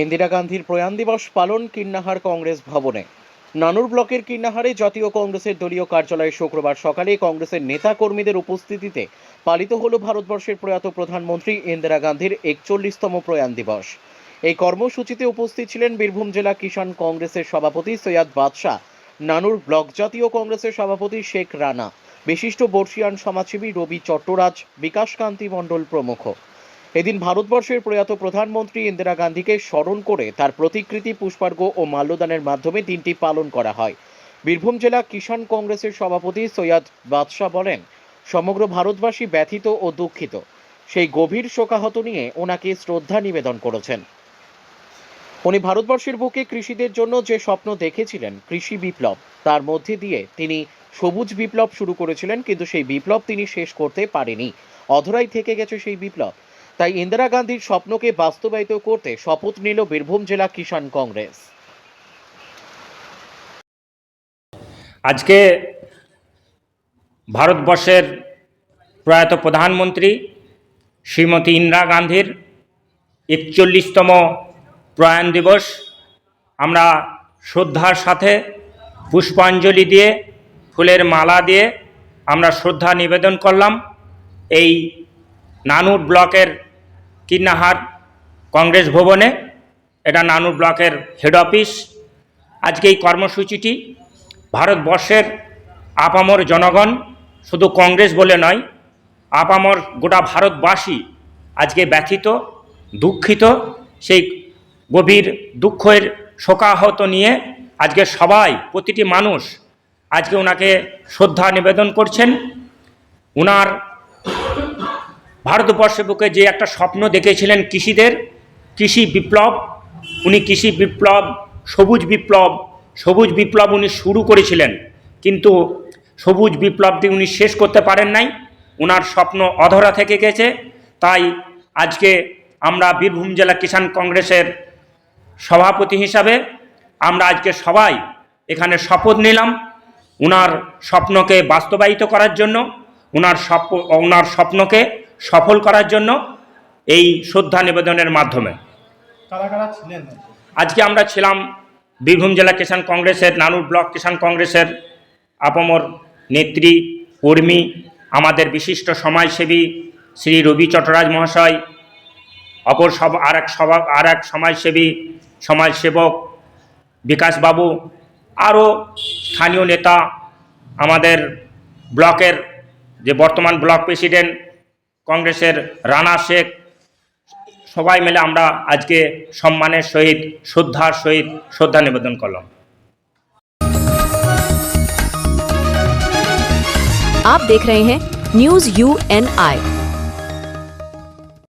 ইন্দিরা গান্ধীর প্রয়াণ দিবস পালন কিন্নাহার কংগ্রেস ভবনে। নানুর ব্লকের কিন্নাহারে জাতীয় কংগ্রেসের দলীয় কার্যালয়ে শুক্রবার সকালে কংগ্রেসের নেতা কর্মীদের উপস্থিতিতে পালিত হল ভারতবর্ষের প্রয়াত প্রধানমন্ত্রী ইন্দিরা গান্ধীর একচল্লিশতম প্রয়াণ দিবস। এই কর্মসূচিতে উপস্থিত ছিলেন বীরভূম জেলা কিষাণ কংগ্রেসের সভাপতি সৈয়দ বাদশাহ, নানুর ব্লক জাতীয় কংগ্রেসের সভাপতি শেখ রানা, বিশিষ্ট বর্ষিয়ান সমাজসেবী রবি চট্টরাজ বিকাশকান্তি মণ্ডল প্রমুখ। এদিন ভারতবর্ষের প্রয়াত প্রধানমন্ত্রী ইন্দিরা গান্ধীকে স্মরণ করে তার প্রতিকৃতি পুষ্পার্ঘ ও মাল্যদানের মাধ্যমে দিনটি পালন করা হয়। বীরভূম জেলা কিষাণ কংগ্রেসের সভাপতি সৈয়দ বাদশাহ বলেন, সমগ্র ভারতবাসী ব্যথিত ও দুঃখিত। সেই গভীর শোকাহত নিয়ে ওনাকে শ্রদ্ধা নিবেদন করেছেন। উনি ভারতবর্ষের বুকে কৃষিদের জন্য যে স্বপ্ন দেখেছিলেন, কৃষি বিপ্লব, তার মধ্যে দিয়ে তিনি সবুজ বিপ্লব শুরু করেছিলেন, কিন্তু সেই বিপ্লব তিনি শেষ করতে পারেনি। অধরাই থেকে গেছে সেই বিপ্লব। তাই ইন্দিরা গান্ধীর স্বপ্নকে বাস্তবায়িত করতে শপথ নিল বীরভূম জেলা কিষাণ কংগ্রেস। আজকে ভারতবর্ষের প্রয়াত প্রধানমন্ত্রী শ্রীমতী ইন্দিরা গান্ধীর একচল্লিশতম প্রয়াণ দিবস। আমরা শ্রদ্ধার সাথে পুষ্পাঞ্জলি দিয়ে, ফুলের মালা দিয়ে আমরা শ্রদ্ধা নিবেদন করলাম। এই নানুর ব্লকের কিন্নাহার কংগ্রেস ভবনে, এটা নানু ব্লকের হেড অফিস আজকে এই কর্মসূচিটি ভারতবর্ষের আপামর জনগণ, শুধু কংগ্রেস বলে নয়, আপামর গোটা ভারতবাসী আজকে ব্যথিত, দুঃখিত, সেই গভীর দুঃখের শোকাহত নিয়ে আজকে সবাই, প্রতিটি মানুষ আজকে ওনাকে শ্রদ্ধা নিবেদন করছেন। ওনার ভারতবর্ষের বুকে যে একটা স্বপ্ন দেখেছিলেন কৃষিদের, কৃষি বিপ্লব, উনি কৃষি বিপ্লব, সবুজ বিপ্লব সবুজ বিপ্লব উনি শুরু করেছিলেন, কিন্তু সবুজ বিপ্লবটি উনি শেষ করতে পারেন নাই ওনার স্বপ্ন অধরা থেকে গেছে, তাই আজকে আমরা বীরভূম জেলা কিষাণ কংগ্রেসের সভাপতি হিসাবে আমরা আজকে সবাই এখানে শপথ নিলাম ওনার স্বপ্নকে বাস্তবায়িত করার জন্য ওনার স্বপ্ন ওনার স্বপ্নকে সফল করার জন্য এই শ্রদ্ধা নিবেদনের মাধ্যমে। আজকে আমরা ছিলাম বীরভূম জেলা কিষাণ কংগ্রেসের নানুর ব্লক কিষাণ কংগ্রেসের আপমর নেত্রী কর্মী আমাদের বিশিষ্ট সমাজসেবী শ্রী রবি চট্টরাজ মহাশয় অপর সব আর এক সভা আর এক সমাজসেবী সমাজসেবক বিকাশবাবু আরও স্থানীয় নেতা আমাদের ব্লকের যে বর্তমান ব্লক প্রেসিডেন্ট কংগ্রেসের রানা শেখ সবাই মিলে আমরা আজকে সম্মানের সহিত শ্রদ্ধার সহিত শ্রদ্ধা নিবেদন করলাম आप देख रहे हैं न्यूज यू एन आई